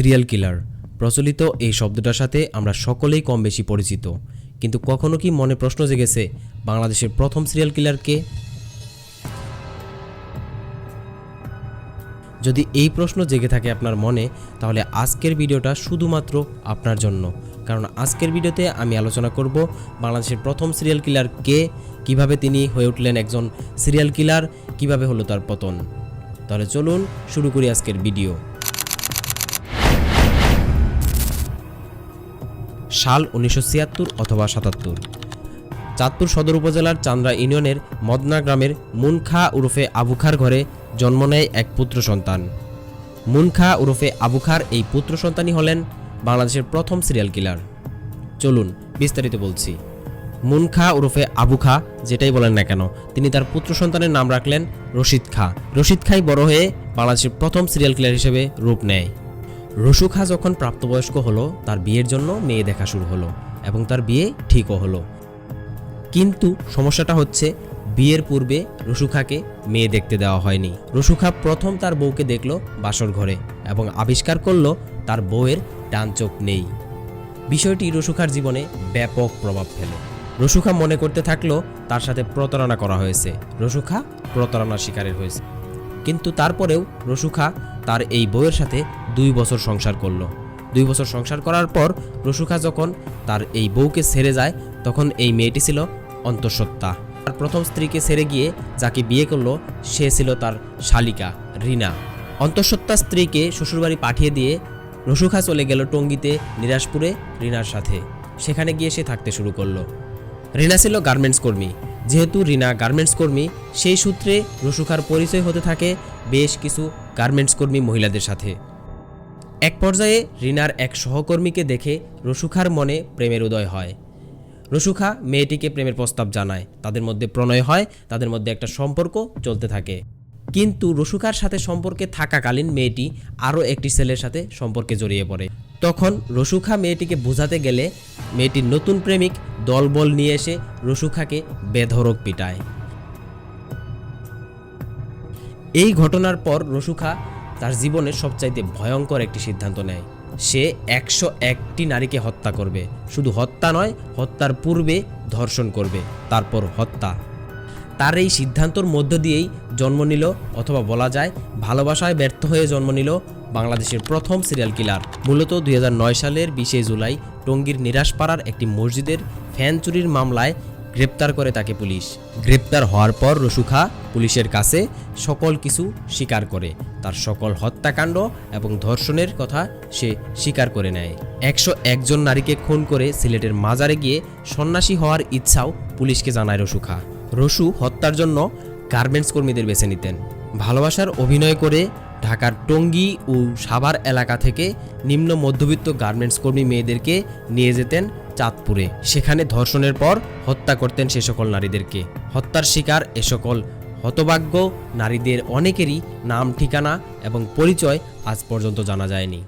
Serial killer প্রচলিত এই শব্দটার সাথে আমরা সকলেই কম বেশি পরিচিত। কিন্তু কখনো কি মনে প্রশ্ন জেগেছে বাংলাদেশের প্রথম সিরিয়াল কিলার কে? যদি এই প্রশ্ন জেগে থাকে আপনার মনে, তাহলে আজকের ভিডিওটা শুধুমাত্র আপনার জন্য। কারণ আজকের ভিডিওতে আমি আলোচনা করব বাংলাদেশের প্রথম সিরিয়াল কিলার কে, কীভাবে তিনি হয়ে উঠলেন একজন সিরিয়াল কিলার কীভাবে হলো তার পতন। তাহলে চলুন শুরু করি আজকের ভিডিও। সাল উনিশশো ছিয়াত্তর অথবা সাতাত্তর। চাঁদপুর সদর উপজেলার চান্দ্রা ইউনিয়নের মদনা গ্রামের মুনখা উরফে আবুখার ঘরে জন্ম নেয় এক পুত্র সন্তান। মুনখা উরফে আবুখার এই পুত্র সন্তানই হলেন বাংলাদেশের প্রথম সিরিয়াল কিলার। চলুন বিস্তারিত বলছি। মুনখা উরফে আবু খা যেটাই বলেন না কেন, তিনি তার পুত্র সন্তানের নাম রাখলেন রশিদ খা। রশিদ খাই বড় হয়ে বাংলাদেশের প্রথম সিরিয়াল কিলার হিসেবে রূপ নেয়। রসু খা যখন প্রাপ্তবয়স্ক হলো, তার বিয়ের জন্য মেয়ে দেখা শুরু হলো এবং তার বিয়ে ঠিকও হলো। কিন্তু সমস্যাটা হচ্ছে, বিয়ের পূর্বে রসুখাকে মেয়ে দেখতে দেওয়া হয়নি। রসুখা প্রথম তার বউকে দেখল বাসর ঘরে এবং আবিষ্কার করল তার বউয়ের ডান চোখ নেই। বিষয়টি রসুখার জীবনে ব্যাপক প্রভাব ফেলে। রসুখা মনে করতে থাকল, তার সাথে প্রতারণা করা হয়েছে। রসুখা প্রতারণার শিকারের হয়েছে। কিন্তু তারপরেও রসুখা তার এই বউয়ের সাথে দুই বছর সংসার করল। দুই বছর সংসার করার পর রসুখা যখন তার এই বউকে ছেড়ে যায়, তখন এই মেয়েটি ছিল অন্তঃসত্ত্বা। তার প্রথম স্ত্রীকে ছেড়ে গিয়ে যাকে বিয়ে করল, সে ছিল তার শালিকা, রিনা। অন্তঃসত্ত্বা স্ত্রীকে শ্বশুরবাড়ি পাঠিয়ে দিয়ে রসুখা চলে গেল টঙ্গিতে নিরাজপুরে রিনার সাথে। সেখানে গিয়ে সে থাকতে শুরু করল। রিনা ছিল গার্মেন্টস কর্মী। যেহেতু রিনা গার্মেন্টস কর্মী, সেই সূত্রে রসুখার পরিচয় হতে থাকে বেশ কিছু গার্মেন্টস কর্মী মহিলাদের সাথে। এক পর্যায়ে রিনার এক সহকর্মীকে দেখে রসুখার মনে প্রেমের উদয় হয়। রসুখা মেয়েটিকে প্রেমের প্রস্তাব জানায়। তাদের মধ্যে প্রণয় হয়, তাদের মধ্যে একটা সম্পর্ক চলতে থাকে। কিন্তু রসুখার সাথে সম্পর্কে থাকাকালীন মেয়েটি আরও একটি ছেলের সাথে সম্পর্কে জড়িয়ে পড়ে। তখন রসুখা মেয়েটিকে বোঝাতে গেলে মেয়েটির নতুন প্রেমিক দলবল নিয়ে এসে রসুখাকে বেধরক পিটায়। এই ঘটনার পর রসুখা তার জীবনের সবচাইতে ভয়ঙ্কর একটি সিদ্ধান্ত নেয়। সে একশো একটি নারীকে হত্যা করবে। শুধু হত্যা নয়, হত্যার পূর্বে ধর্ষণ করবে, তারপর হত্যা। তার এই সিদ্ধান্তর মধ্য দিয়েই জন্ম নিল, অথবা বলা যায় ভালোবাসায় ব্যর্থ হয়ে জন্ম নিল বাংলাদেশের প্রথম সিরিয়াল কিলার। মূলত দুই হাজার নয় সালের বিশে জুলাই টঙ্গীর নিরাশপাড়ার একটি মসজিদের ফ্যান চুরির মামলায় গ্রেপ্তার করে তাকে পুলিশ। গ্রেপ্তার হওয়ার পর রসুখা পুলিশের কাছে সকল কিছু স্বীকার করে। তার সকল হত্যাকাণ্ড এবং ধর্ষণের কথা সে স্বীকার করে নেয়। একশো একজন নারীকে খুন করে সিলেটের মাজারে গিয়ে সন্ন্যাসী হওয়ার ইচ্ছাও পুলিশকে জানায় রসুখা রসু হত্যার জন্য গার্মেন্টস কর্মীদের বেছে নিতেন। ভালোবাসার অভিনয় করে ঢাকার টঙ্গী ও সাভার এলাকা থেকে নিম্ন মধ্যবিত্ত গার্মেন্টস কর্মী মেয়েদেরকে নিয়ে যেতেন চাঁদপুরে। সেখানে ধর্ষণের পর হত্যা করতেন সে সকল নারীদেরকে। হত্যার শিকার এ সকল হতভাগ্য নারীদের অনেকেরই নাম, ঠিকানা এবং পরিচয় আজ পর্যন্ত জানা যায়নি।